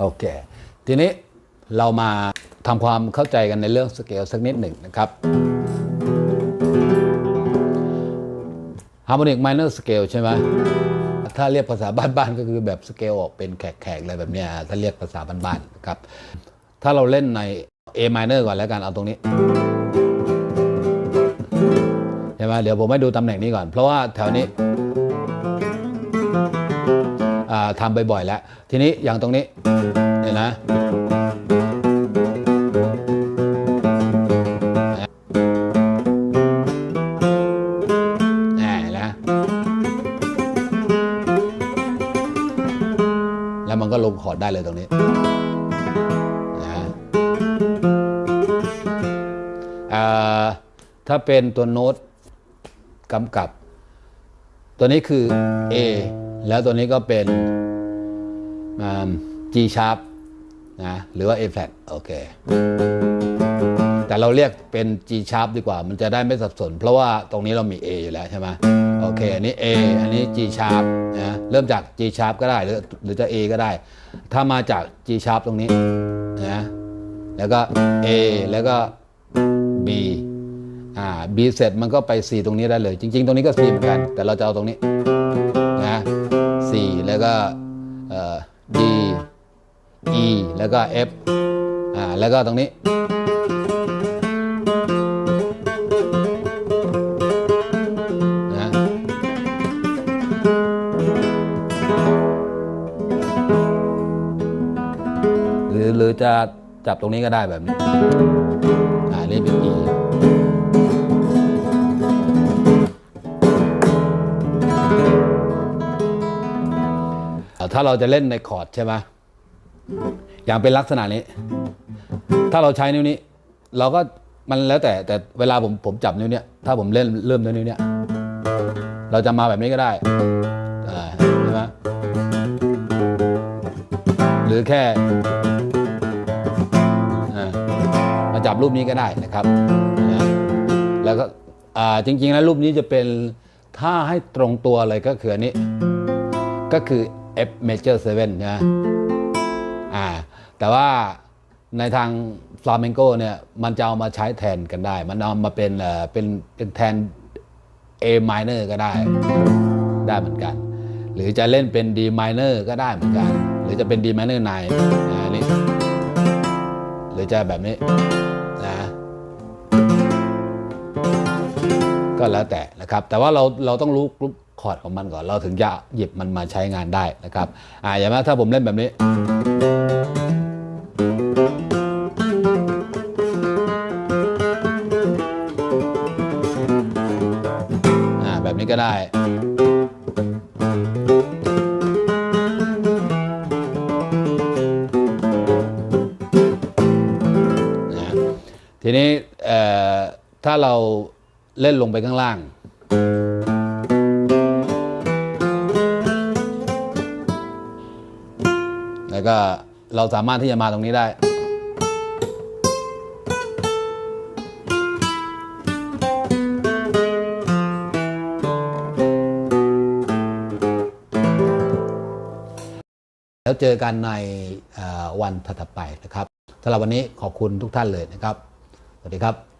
โอเค ทีนี้เรามาทำความเข้าใจกันในเรื่องสเกลสักนิดหนึ่งนะครับ Harmonic Minor Scale ใช่ไหมถ้าเรียกภาษาบ้านๆก็คือแบบสเกลออกเป็นแขกๆอะไรแบบเนี้ยถ้าเรียกภาษาบ้านๆนะครับ ถ้าเราเล่นใน A minor ก่อนแล้วกันเอาตรงนี้ใช่ไหมเดี๋ยวผมให้ดูตำแหน่งนี้ก่อน เพราะว่าแถวนี้ ทำบ่อยๆแล้ว ทีนี้อย่างตรงนี้เห็นนะแหมนะแล้วมันก็ลงคอร์ดได้เลยตรงนี้นะถ้าเป็นตัวโน้ตกำกับ ตัวนี้คือ A แล้วตัวนี้ก็เป็น G sharp นะหรือว่า A flat โอเค แต่เราเรียกเป็น G sharp ดีกว่า มันจะได้ไม่สับสน เพราะว่าตรงนี้เรามี A อยู่แล้วใช่ไหมโอเค อันนี้ A อันนี้ G sharp นะเริ่มจาก G sharp ก็ได้ หรือหรือจะ A ก็ได้ ถ้ามาจาก G sharp ตรงนี้นะแล้วก็ A แล้วก็ B อ่า B เสร็จมันก็ไป C ตรงนี้ได้เลย จริง ๆ ตรงนี้ก็ C เหมือนกัน แต่เราจะเอาตรงนี้นะ C แล้วก็ แล้วก็ F อ่าแล้วก็ตรงนี้ นะหรือหรือจะจับตรงนี้ก็ได้แบบนี้อ่านี่เป็น E ถ้าเราจะเล่นในคอร์ดใช่ไหม อย่างเป็นลักษณะนี้ ถ้าเราใช้นิ้วนี้ เราก็มันแล้วแต่แต่เวลาผมผมจับนิ้วเนี้ยถ้าผมเล่นเริ่มด้วยนิ้วเนี้ยเราจะมาแบบนี้ก็ได้ใช่ไหมหรือแค่มาจับรูปนี้ก็ได้นะครับแล้วก็อ่าจริงๆแล้วรูปนี้จะเป็นถ้าให้ตรงตัวเลยก็คืออันนี้ ก็คือ F major 7นะอ่า แต่ว่าในทางฟลาเมงโกเนี่ยมันจะเอามาใช้แทนกันได้ มันเอามาเป็นเอ่อเป็นเป็นแทน A minor ก็ได้ ได้เหมือนกัน หรือจะเล่นเป็น D minor ก็ได้เหมือนกัน หรือจะเป็น D minor 9นอันนี้หรือจะแบบนี้นะก็แล้วแต่นะครับ แต่ว่าเราเราต้องรู้กรุ๊ปคอร์ดของมันก่อน เราถึงจะหยิบมันมาใช้งานได้นะครับ อ่าอย่างว่าถ้าผมเล่นแบบนี้ แบบนี้ก็ได้ ทีนี้ถ้าเราเล่นลงไปข้างล่างแล้วก็เราสามารถที่จะมาตรงนี้ได้ แล้วเจอกันในวันถัดไปนะครับสำหรับวันนี้ขอบคุณทุกท่านเลยนะครับ สวัสดีครับ